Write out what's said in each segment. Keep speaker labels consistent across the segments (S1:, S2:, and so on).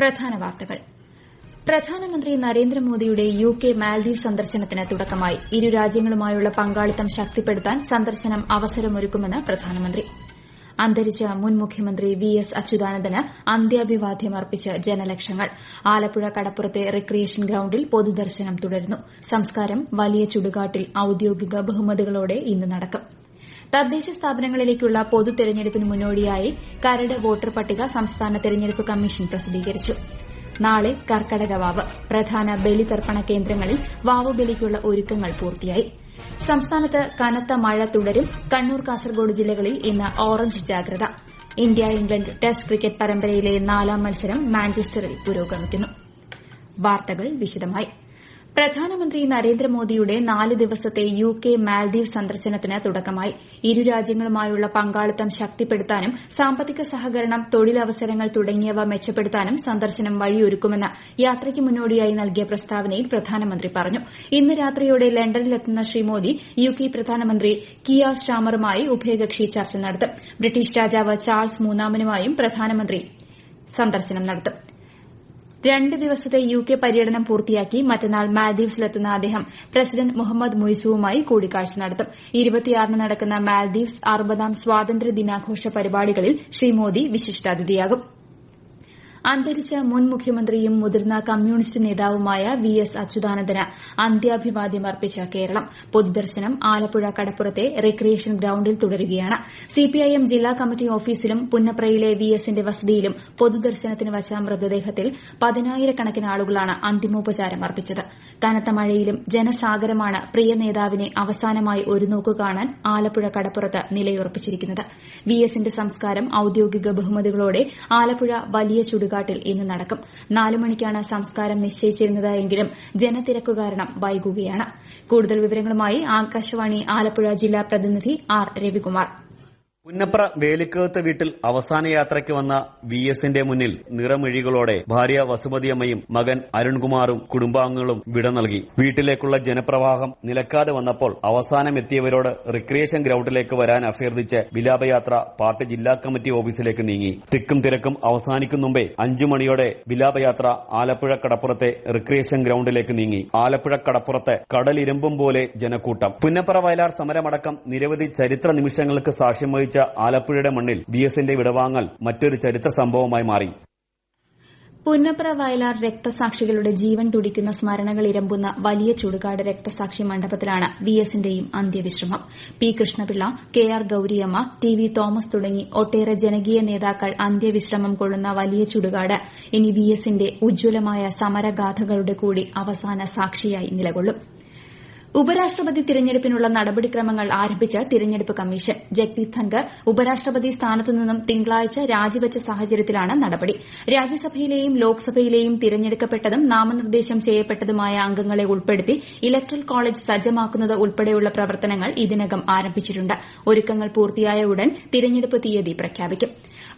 S1: പ്രധാന വാർത്തകൾ പ്രധാനമന്ത്രി നരേന്ദ്രമോദിയുടെ യു കെ മാൽദ്വീപ് സന്ദർശനത്തിന് തുടക്കമായി ഇരു രാജ്യങ്ങളുമായുള്ള പങ്കാളിത്തം ശക്തിപ്പെടുത്താൻ സന്ദർശനം അവസരമൊരുക്കുമെന്ന് പ്രധാനമന്ത്രി അന്തരിച്ച മുൻ മുഖ്യമന്ത്രി വി എസ് അച്യുതാനന്ദന് അന്ത്യാഭിവാദ്യം അർപ്പിച്ച് ജനലക്ഷങ്ങൾ ആലപ്പുഴ കടപ്പുറത്തെ റിക്രിയേഷൻ ഗ്രൌണ്ടിൽ പൊതുദർശനം തുടരുന്നു സംസ്കാരം വലിയ ചുടുകാട്ടിൽ ഔദ്യോഗിക ബഹുമതികളോടെ ഇന്ന് നടക്കും തദ്ദേശ സ്ഥാപനങ്ങളിലേക്കുള്ള പൊതു തെരഞ്ഞെടുപ്പിന് മുന്നോടിയായി കരട് വോട്ടർ പട്ടിക സംസ്ഥാന തെരഞ്ഞെടുപ്പ് കമ്മീഷൻ പ്രസിദ്ധീകരിച്ചു നാളെ കർക്കടക വാവ് പ്രധാന ബലിതർപ്പണ കേന്ദ്രങ്ങളിൽ വാവുബലിക്കുള്ള ഒരുക്കങ്ങൾ പൂർത്തിയായി സംസ്ഥാനത്ത് കനത്ത മഴ തുടരും കണ്ണൂർ കാസർഗോഡ് ജില്ലകളിൽ ഇന്ന് ഓറഞ്ച് ജാഗ്രത ഇന്ത്യ ഇംഗ്ലണ്ട് ടെസ്റ്റ് ക്രിക്കറ്റ് പരമ്പരയിലെ നാലാം മത്സരം മാഞ്ചസ്റ്ററിൽ പുരോഗമിക്കുന്നു വാർത്തകൾ വിശദമായി പ്രധാനമന്ത്രി നരേന്ദ്രമോദിയുടെ നാല് ദിവസത്തെ യു കെ മാൽദ്വീപ് സന്ദർശനത്തിന് തുടക്കമായി ഇരു രാജ്യങ്ങളുമായുള്ള പങ്കാളിത്തം ശക്തിപ്പെടുത്താനും സാമ്പത്തിക സഹകരണം തൊഴിലവസരങ്ങൾ തുടങ്ങിയവ മെച്ചപ്പെടുത്താനും സന്ദർശനം വഴിയൊരുക്കുമെന്ന് യാത്രയ്ക്ക് മുന്നോടിയായി നൽകിയ പ്രസ്താവനയിൽ പ്രധാനമന്ത്രി പറഞ്ഞു ഇന്ന് രാത്രിയോടെ ലണ്ടനിലെത്തുന്ന ശ്രീ മോദി യു കെ പ്രധാനമന്ത്രി കിയ ഷാമറുമായി ഉഭയകക്ഷി ചർച്ച നടത്തും ബ്രിട്ടീഷ് രാജാവ് ചാൾസ് മൂന്നാമനുമായും പ്രധാനമന്ത്രി സന്ദർശനം നടത്തും രണ്ട് ദിവസത്തെ യു കെ പര്യടനം പൂർത്തിയാക്കി മറ്റന്നാൾ മാൽദ്വീപ്സിലെത്തുന്ന അദ്ദേഹം പ്രസിഡന്റ് മുഹമ്മദ് മൊയ്സുവുമായി കൂടിക്കാഴ്ച നടത്തും ഇരുപത്തിയാറിന് നടക്കുന്ന മാൽദ്വീപ്സ് അറുപതാം സ്വാതന്ത്ര്യ ദിനാഘോഷ പരിപാടികളിൽ ശ്രീ മോദി വിശിഷ്ടാതിഥിയാകും അന്തരിച്ച മുൻ മുഖ്യമന്ത്രിയും മുതിർന്ന കമ്മ്യൂണിസ്റ്റ് നേതാവുമായ വി എസ് അച്യുതാനന്ദന് അന്ത്യാഭിവാദ്യം അർപ്പിച്ച കേരളം പൊതുദർശനം ആലപ്പുഴ കടപ്പുറത്തെ റിക്രിയേഷൻ ഗ്രൌണ്ടിൽ തുടരുകയാണ് സിപിഐഎം ജില്ലാ കമ്മിറ്റി ഓഫീസിലും പുന്നപ്രയിലെ വി എസിന്റെ വസതിയിലും പൊതുദർശനത്തിന് വച്ച മൃതദേഹത്തിൽ പതിനായിരക്കണക്കിന് ആളുകളാണ് അന്തിമോപചാരം അർപ്പിച്ചത് കനത്ത മഴയിലും ജനസാഗരമാണ് പ്രിയ നേതാവിനെ അവസാനമായി ഒരു നോക്കു കാണാൻ ആലപ്പുഴ കടപ്പുറത്ത് നിലയുറപ്പിച്ചിരിക്കുന്നത് വി എസിന്റെ സംസ്കാരം ഔദ്യോഗിക ബഹുമതികളോടെ ആലപ്പുഴ വലിയ ചുടുകാട് പാണ്ടിക്കാട്ടിൽ ഇന്ന് നടക്കും നാലു മണിക്കാണ് സംസ്കാരം നിശ്ചയിച്ചിരുന്നത് എങ്കിലും ജനത്തിരക്കു കാരണം വൈകുകയാണ് കൂടുതൽ വിവരങ്ങളുമായി ആകാശവാണി ആലപ്പുഴ ജില്ലാ പ്രതിനിധി ആർ
S2: രവികുമാർ പുന്നപ്ര വേലിക്കകത്ത് വീട്ടിൽ അവസാന യാത്രയ്ക്ക് വന്ന വി എസിന്റെ മുന്നിൽ നിറമിഴികളോടെ ഭാര്യ വസുമതിയമ്മയും മകൻ അരുൺകുമാറും കുടുംബാംഗങ്ങളും വിട നൽകി വീട്ടിലേക്കുള്ള ജനപ്രവാഹം നിലക്കാതെ വന്നപ്പോൾ അവസാനം എത്തിയവരോട് റിക്രിയേഷൻ ഗ്രൌണ്ടിലേക്ക് വരാൻ അഭ്യർത്ഥിച്ച് വിലാപയാത്ര പാർട്ടി ജില്ലാ കമ്മിറ്റി ഓഫീസിലേക്ക് നീങ്ങി തിക്കും തിരക്കും അവസാനിക്കും മുമ്പേ അഞ്ചു മണിയോടെ വിലാപയാത്ര ആലപ്പുഴ കടപ്പുറത്തെ റിക്രിയേഷൻ ഗ്രൌണ്ടിലേക്ക് നീങ്ങി ആലപ്പുഴ കടപ്പുറത്തെ കടലിരമ്പും പോലെ ജനക്കൂട്ടം പുന്നപ്ര വയലാർ സമരമടക്കം നിരവധി ചരിത്ര നിമിഷങ്ങൾക്ക് സാക്ഷ്യം വഹിച്ച പതിച്ച ആലപ്പുഴയുടെ മണ്ണിൽ ബി എസിന്റെ വിടവാങ്ങൽ മറ്റൊരു ചരിത്ര
S1: സംഭവമായി മാറി പുന്നപ്ര വയലാർ രക്തസാക്ഷികളുടെ ജീവൻ തുടിക്കുന്ന സ്മരണകൾ ഇരമ്പുന്ന വലിയ ചുടുകാട് രക്തസാക്ഷി മണ്ഡപത്തിലാണ് വി എസിന്റെയും അന്ത്യവിശ്രമം P Krishnapillai K R Gouriamma T V Thomas തുടങ്ങി ഒട്ടേറെ ജനകീയ നേതാക്കൾ അന്ത്യവിശ്രമം കൊള്ളുന്ന വലിയ ചുടുകാട് ഇനി വി എസിന്റെ ഉജ്ജ്വലമായ സമരഗാഥകളുടെ കൂടി അവസാന സാക്ഷിയായി നിലകൊള്ളും ഉപരാഷ്ട്രപതി തിരഞ്ഞെടുപ്പിനുള്ള നടപടിക്രമങ്ങൾ ആരംഭിച്ച് തിരഞ്ഞെടുപ്പ് കമ്മീഷൻ ജഗ്ദീപ് ധൻകർ ഉപരാഷ്ട്രപതി സ്ഥാനത്ത് നിന്നും തിങ്കളാഴ്ച രാജിവച്ച സാഹചര്യത്തിലാണ് നടപടി രാജ്യസഭയിലെയും ലോക്സഭയിലെയും തിരഞ്ഞെടുക്കപ്പെട്ടതും നാമനിർദ്ദേശം ചെയ്യപ്പെട്ടതുമായ അംഗങ്ങളെ ഉൾപ്പെടുത്തി ഇലക്ട്രൽ കോളേജ് സജ്ജമാക്കുന്നത് ഉൾപ്പെടെയുള്ള പ്രവർത്തനങ്ങൾ ഇതിനകം ആരംഭിച്ചിട്ടുണ്ട് ഒരുക്കങ്ങൾ പൂർത്തിയായ ഉടൻ തിരഞ്ഞെടുപ്പ് തീയതി പ്രഖ്യാപിക്കും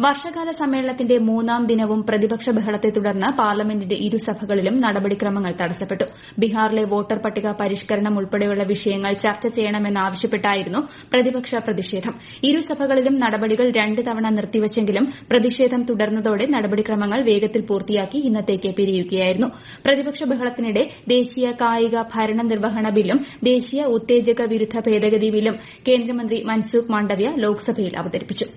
S1: വർഷകാല സമ്മേളനത്തിന്റെ മൂന്നാം ദിനവും പ്രതിപക്ഷ ബഹളത്തെ തുടർന്ന് പാർലമെന്റിന്റെ ഇരുസഭകളിലും നടപടിക്രമങ്ങൾ തടസ്സപ്പെട്ടു ബീഹാറിലെ വോട്ടർ പട്ടിക പരിഷ്കരണം ഉൾപ്പെടെയുള്ള വിഷയങ്ങൾ ചർച്ച ചെയ്യണമെന്നാവശ്യപ്പെട്ടായിരുന്നു പ്രതിപക്ഷ പ്രതിഷേധം ഇരുസഭകളിലും നടപടികൾ രണ്ട് തവണ നിർത്തിവച്ചെങ്കിലും പ്രതിഷേധം തുടർന്നതോടെ നടപടിക്രമങ്ങൾ വേഗത്തിൽ പൂർത്തിയാക്കി ഇന്നത്തേക്ക് പിരിയുകയായിരുന്നു പ്രതിപക്ഷ ബഹളത്തിനിടെ ദേശീയ കായിക ഭരണ നിർവഹണ ബില്ലും ദേശീയ ഉത്തേജക വിരുദ്ധ ഭേദഗതി ബില്ലും കേന്ദ്രമന്ത്രി മൻസൂഖ് മാണ്ഡവ്യ ലോക്സഭയിൽ അവതരിപ്പിച്ചു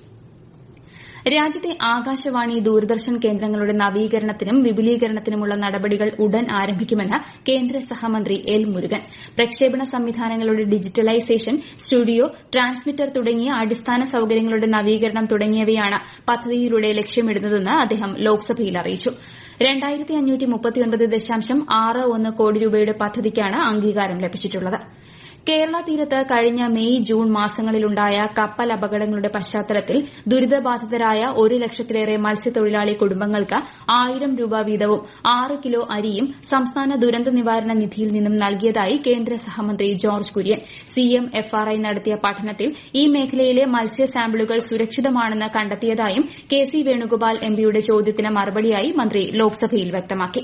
S1: രാജ്യത്തെ ആകാശവാണി ദൂരദർശൻ കേന്ദ്രങ്ങളുടെ നവീകരണത്തിനും വിപുലീകരണത്തിനുമുള്ള നടപടികൾ ഉടൻ ആരംഭിക്കുമെന്ന് കേന്ദ്ര സഹമന്ത്രി എൽ മുരുകൻ പ്രക്ഷേപണ സംവിധാനങ്ങളുടെ ഡിജിറ്റലൈസേഷൻ സ്റ്റുഡിയോ ട്രാൻസ്മിറ്റർ തുടങ്ങിയ അടിസ്ഥാന സൌകര്യങ്ങളുടെ നവീകരണം തുടങ്ങിയവയാണ് പദ്ധതിയിലൂടെ ലക്ഷ്യമിടുന്നതെന്ന് അദ്ദേഹം ലോക്സഭയിൽ അറിയിച്ചു കോടി രൂപയുടെ പദ്ധതിക്കാണ് അംഗീകാരം ലഭിച്ചിട്ടുള്ളത് കേരള തീരത്ത് കഴിഞ്ഞ മെയ് ജൂൺ മാസങ്ങളിലുണ്ടായ കപ്പൽ അപകടങ്ങളുടെ പശ്ചാത്തലത്തിൽ ദുരിതബാധിതരായ ഒരു ലക്ഷത്തിലേറെ മത്സ്യത്തൊഴിലാളി കുടുംബങ്ങൾക്ക് ആയിരം രൂപ വീതവും ആറ് കിലോ അരിയും സംസ്ഥാന ദുരന്ത നിവാരണ നിധിയിൽ നിന്നും നൽകിയതായി കേന്ദ്ര സഹമന്ത്രി ജോർജ് കുര്യൻ സിഎംഎഫ്ആർഐ നടത്തിയ പഠനത്തിൽ ഈ മേഖലയിലെ മത്സ്യ സാമ്പിളുകൾ സുരക്ഷിതമാണെന്ന് കണ്ടെത്തിയതായും കെ സി വേണുഗോപാൽ എംപിയുടെ ചോദ്യത്തിന് മറുപടിയായി മന്ത്രി ലോക്സഭയിൽ വ്യക്തമാക്കി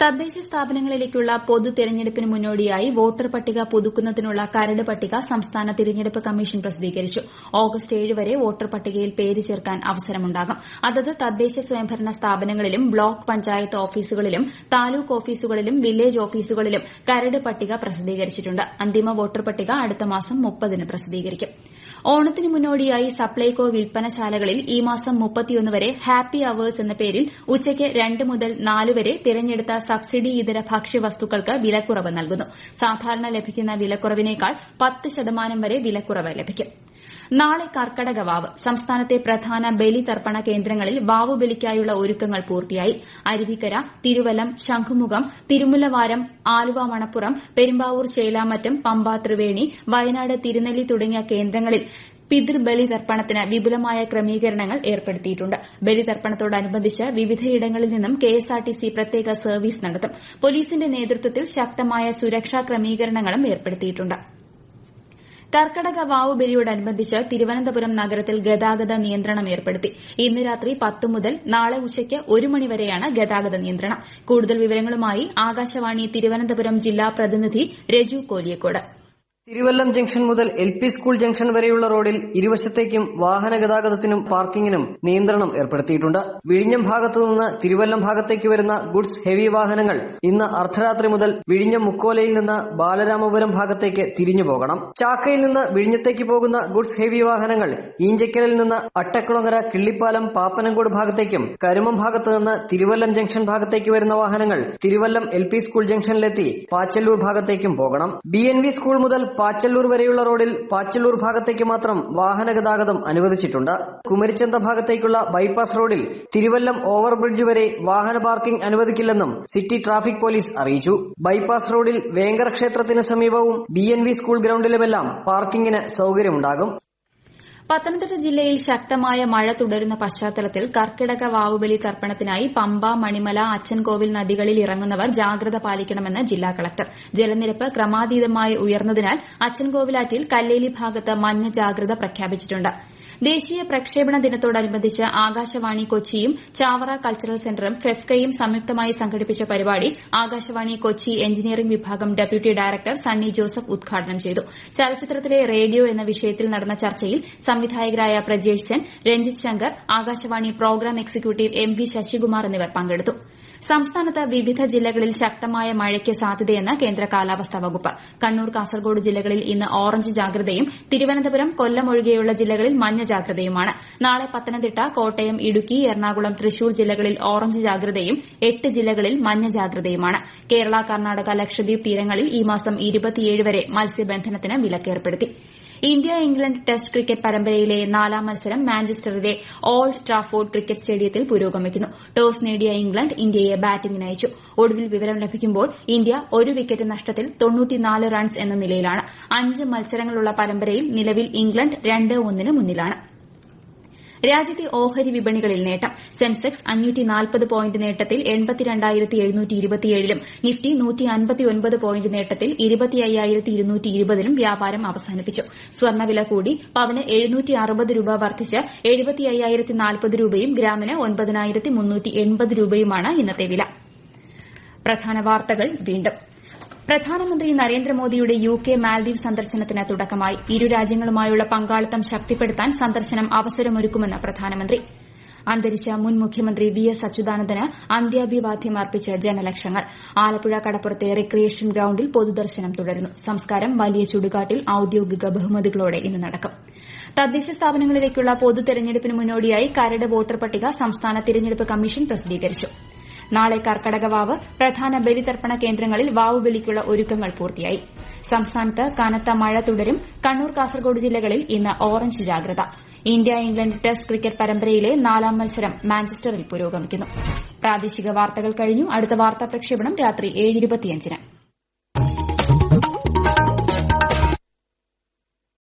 S1: തദ്ദേശ സ്ഥാപനങ്ങളിലേക്കുള്ള പൊതു തെരഞ്ഞെടുപ്പിന് മുന്നോടിയായി വോട്ടർ പട്ടിക പുതുക്കുന്നതിനുള്ള കരട് പട്ടിക സംസ്ഥാന തിരഞ്ഞെടുപ്പ് കമ്മീഷൻ പ്രസിദ്ധീകരിച്ചു ഓഗസ്റ്റ് ഏഴ് വരെ വോട്ടർ പട്ടികയിൽ പേര് ചേർക്കാൻ അവസരമുണ്ടാകും അതത് തദ്ദേശ സ്വയംഭരണ സ്ഥാപനങ്ങളിലും ബ്ലോക്ക് പഞ്ചായത്ത് ഓഫീസുകളിലും താലൂക്ക് ഓഫീസുകളിലും വില്ലേജ് ഓഫീസുകളിലും കരട് പട്ടിക പ്രസിദ്ധീകരിച്ചിട്ടുണ്ട് അന്തിമ വോട്ടർ പട്ടിക അടുത്ത മാസം മുപ്പതിന് പ്രസിദ്ധീകരിക്കും ഓണത്തിന് മുന്നോടിയായി സപ്ലൈകോ വിൽപ്പനശാലകളിൽ ഈ മാസം മുപ്പത്തിയൊന്ന് വരെ ഹാപ്പി അവേഴ്സ് എന്ന പേരിൽ ഉച്ചയ്ക്ക് രണ്ട് മുതൽ നാല് വരെ തിരഞ്ഞെടുത്ത സബ്സിഡി ഇതര ഭക്ഷ്യവസ്തുക്കൾക്ക് വിലക്കുറവ് സാധാരണ ലഭിക്കുന്ന വിലക്കുറവിനേക്കാൾ പത്ത് ശതമാനം വരെ വിലക്കുറവ് ലഭിക്കും നാളെ കർക്കടക വാവ് സംസ്ഥാനത്തെ പ്രധാന ബലിതർപ്പണ കേന്ദ്രങ്ങളിൽ വാവുബലിക്കായുള്ള ഒരുക്കങ്ങൾ പൂർത്തിയായി അരുവിക്കര തിരുവല്ലം ശംഖുമുഖം തിരുമുല്ലവാരം ആലുവ മണപ്പുറം പെരുമ്പാവൂർ ചേലാമറ്റം പമ്പ ത്രിവേണി വയനാട് തിരുനെല്ലി തുടങ്ങിയ കേന്ദ്രങ്ങളിൽ പിതൃബലിതർപ്പണത്തിന് വിപുലമായ ക്രമീകരണങ്ങൾ ഏർപ്പെടുത്തിയിട്ടുണ്ട് ബലിതർപ്പണത്തോടനുബന്ധിച്ച് വിവിധയിടങ്ങളിൽ നിന്നും കെഎസ്ആർടിസി പ്രത്യേക സർവീസ് നടത്തും പോലീസിന്റെ നേതൃത്വത്തിൽ ശക്തമായ സുരക്ഷാ ക്രമീകരണങ്ങളും ഏർപ്പെടുത്തിയിട്ടുണ്ട്ട് കർക്കടക ബലിയോടനുബന്ധിച്ച് തിരുവനന്തപുരം നഗരത്തിൽ ഗതാഗത നിയന്ത്രണം ഏർപ്പെടുത്തി ഇന്ന് രാത്രി പത്ത് മുതൽ നാളെ ഉച്ചയ്ക്ക് ഒരു മണിവരെയാണ് ഗതാഗത നിയന്ത്രണം കൂടുതൽ വിവരങ്ങളുമായി ആകാശവാണി തിരുവനന്തപുരം ജില്ലാ പ്രതിനിധി രജു കോലിയക്കോട്
S3: തിരുവല്ലം ജംഗ്ഷൻ മുതൽ എൽ പി സ്കൂൾ ജംഗ്ഷൻ വരെയുള്ള റോഡിൽ ഇരുവശത്തേക്കും വാഹന ഗതാഗതത്തിനും പാർക്കിങ്ങിനും നിയന്ത്രണം ഏർപ്പെടുത്തിയിട്ടുണ്ട് വിഴിഞ്ഞം ഭാഗത്തുനിന്ന് തിരുവല്ലം ഭാഗത്തേക്ക് വരുന്ന ഗുഡ്സ് ഹെവി വാഹനങ്ങൾ ഇന്ന് അർദ്ധരാത്രി മുതൽ വിഴിഞ്ഞം മുക്കോലയിൽ നിന്ന് ബാലരാമപുരം ഭാഗത്തേക്ക് തിരിഞ്ഞു പോകണം ചാക്കയിൽ നിന്ന് വിഴിഞ്ഞത്തേക്ക് പോകുന്ന ഗുഡ്സ് ഹെവി വാഹനങ്ങൾ ഈഞ്ചക്കലിൽ നിന്ന് അട്ടക്കുളങ്ങര കിള്ളിപ്പാലം പാപ്പനംകോട് ഭാഗത്തേക്കും കരുമം ഭാഗത്തു നിന്ന് തിരുവല്ലം ജംഗ്ഷൻ ഭാഗത്തേക്ക് വരുന്ന വാഹനങ്ങൾ തിരുവല്ലം എൽ സ്കൂൾ ജംഗ്ഷനിലെത്തി പാച്ചല്ലൂർ ഭാഗത്തേക്കും പോകണം ബി സ്കൂൾ മുതൽ പാച്ചല്ലൂർ വരെയുള്ള റോഡിൽ പാച്ചല്ലൂർ ഭാഗത്തേക്ക് മാത്രം വാഹന ഗതാഗതം അനുവദിച്ചിട്ടുണ്ട് കുമരിച്ചന്ത ഭാഗത്തേക്കുള്ള ബൈപ്പാസ് റോഡിൽ തിരുവല്ലം ഓവർബ്രിഡ്ജ് വരെ വാഹന പാർക്കിംഗ് അനുവദിക്കില്ലെന്നും സിറ്റി ട്രാഫിക് പോലീസ് അറിയിച്ചു ബൈപ്പാസ് റോഡിൽ വേങ്കർ ക്ഷേത്രത്തിന് സമീപവും ബി സ്കൂൾ ഗ്രൌണ്ടിലുമെല്ലാം പാർക്കിംഗിന് സൌകര്യമുണ്ടാകും
S1: പത്തനംതിട്ട ജില്ലയിൽ ശക്തമായ മഴ തുടരുന്ന പശ്ചാത്തലത്തിൽ കർക്കിടക വാവുബലി തർപ്പണത്തിനായി പമ്പ മണിമല അച്ചൻകോവിൽ നദികളിൽ ഇറങ്ങുന്നവർ ജാഗ്രത പാലിക്കണമെന്ന് ജില്ലാ കളക്ടർ ജലനിരപ്പ് ക്രമാതീതമായി ഉയർന്നതിനാൽ അച്ചൻകോവിലാറ്റിൽ കല്ലേലി ഭാഗത്ത് മഞ്ഞ ജാഗ്രത പ്രഖ്യാപിച്ചിട്ടു ് ദേശീയ പ്രക്ഷേപണ ദിനത്തോടനുബന്ധിച്ച് ആകാശവാണി കൊച്ചിയും ചാവറ കൾച്ചറൽ സെന്ററും ക്രെഫ്കയും സംയുക്തമായി സംഘടിപ്പിച്ച പരിപാടി ആകാശവാണി കൊച്ചി എഞ്ചിനീയറിംഗ് വിഭാഗം ഡെപ്യൂട്ടി ഡയറക്ടർ സണ്ണി ജോസഫ് ഉദ്ഘാടനം ചെയ്തു ചലച്ചിത്രത്തിലെ റേഡിയോ എന്ന വിഷയത്തിൽ നടന്ന ചർച്ചയിൽ സംവിധായകരായ Prajesh Sen Ranjith Shankar Akashvani program executive M V Sasikumar എന്നിവർ പങ്കെടുത്തു സംസ്ഥാനത്ത് വിവിധ ജില്ലകളിൽ ശക്തമായ മഴയ്ക്ക് സാധ്യതയെന്ന് കേന്ദ്ര കാലാവസ്ഥാ വകുപ്പ് കണ്ണൂർ കാസർഗോഡ് ജില്ലകളിൽ ഇന്ന് ഓറഞ്ച് ജാഗ്രതയും തിരുവനന്തപുരം കൊല്ലം ഒഴികെയുള്ള ജില്ലകളിൽ മഞ്ഞ ജാഗ്രതയുമാണ് നാളെ പത്തനംതിട്ട കോട്ടയം ഇടുക്കി എറണാകുളം തൃശൂർ ജില്ലകളിൽ ഓറഞ്ച് ജാഗ്രതയും എട്ട് ജില്ലകളിൽ മഞ്ഞ ജാഗ്രതയുമാണ് കേരള കർണാടക ലക്ഷദ്വീപ് തീരങ്ങളിൽ ഈ മാസം വരെ മത്സ്യബന്ധനത്തിന് വിലക്കേർപ്പെടുത്തി ഇന്ത്യ ഇംഗ്ലണ്ട് ടെസ്റ്റ് ക്രിക്കറ്റ് പരമ്പരയിലെ നാലാം മത്സരം മാഞ്ചസ്റ്ററിലെ ഓൾഡ് ട്രാഫോർഡ് ക്രിക്കറ്റ് സ്റ്റേഡിയത്തിൽ പുരോഗമിക്കുന്നു ടോസ് നേടിയ ഇംഗ്ലണ്ട് ഇന്ത്യയെ ഇന്ത്യയെ ബാറ്റിംഗിന് അയച്ചു ഒടുവിൽ വിവരം ലഭിക്കുമ്പോൾ ഇന്ത്യ ഒരു വിക്കറ്റ് നഷ്ടത്തിൽ റൺസ് എന്ന നിലയിലാണ് അഞ്ച് മത്സരങ്ങളുള്ള പരമ്പരയിൽ നിലവിൽ ഇംഗ്ലണ്ട് രണ്ട് ഒന്നിന് മുന്നിലാണ് രാജ്യത്തെ ഓഹരി വിപണികളിൽ നേട്ടം സെൻസെക്സ് പോയിന്റ് നേട്ടത്തിൽ ലും നിഫ്റ്റി പോയിന്റ് നേട്ടത്തിൽ ലും വ്യാപാരം അവസാനിപ്പിച്ചു സ്വർണ്ണവില കൂടി പവന് രൂപ വർദ്ധിച്ച് രൂപയും ഗ്രാമിന് രൂപയുമാണ് ഇന്നത്തെ വില പ്രധാനമന്ത്രി നരേന്ദ്രമോദിയുടെ യു കെ മാൽദ്വീപ് സന്ദർശനത്തിന് തുടക്കമായി ഇരു രാജ്യങ്ങളുമായുള്ള പങ്കാളിത്തം ശക്തിപ്പെടുത്താൻ സന്ദർശനം അവസരമൊരുക്കുമെന്ന് പ്രധാനമന്ത്രി അന്തരിച്ച മുൻ മുഖ്യമന്ത്രി വി എസ് അച്യുതാനന്ദന് അന്ത്യാഭിവാദ്യം അർപ്പിച്ച് ജനലക്ഷങ്ങൾ ആലപ്പുഴ കടപ്പുറത്തെ റിക്രിയേഷൻ ഗ്രൌണ്ടിൽ പൊതുദർശനം തുടരുന്നു സംസ്കാരം വലിയ ചുടുകാട്ടിൽ ഔദ്യോഗിക ബഹുമതികളോടെ ഇന്ന് നടക്കും തദ്ദേശ സ്ഥാപനങ്ങളിലേക്കുള്ള പൊതു തെരഞ്ഞെടുപ്പിന് മുന്നോടിയായി കരട് വോട്ടർ പട്ടിക സംസ്ഥാന തെരഞ്ഞെടുപ്പ് കമ്മീഷൻ പ്രസിദ്ധീകരിച്ചു നാളെ കർക്കടകവാവ് പ്രധാന ബലിതർപ്പണ കേന്ദ്രങ്ങളിൽ വാവുബലിക്കുള്ള ഒരുക്കങ്ങൾ പൂർത്തിയായി സംസ്ഥാനത്ത് കനത്ത മഴ തുടരും കണ്ണൂർ കാസർഗോഡ് ജില്ലകളിൽ ഇന്ന് ഓറഞ്ച് ജാഗ്രത ഇന്ത്യ ഇംഗ്ലണ്ട് ടെസ്റ്റ് ക്രിക്കറ്റ് പരമ്പരയിലെ നാലാം മത്സരം മാഞ്ചസ്റ്ററിൽ പുരോഗമിക്കുന്നു പ്രാദേശിക വാർത്തകൾ കഴിഞ്ഞു അടുത്ത വാർത്താ പ്രക്ഷേപണം രാത്രി ഏഴ്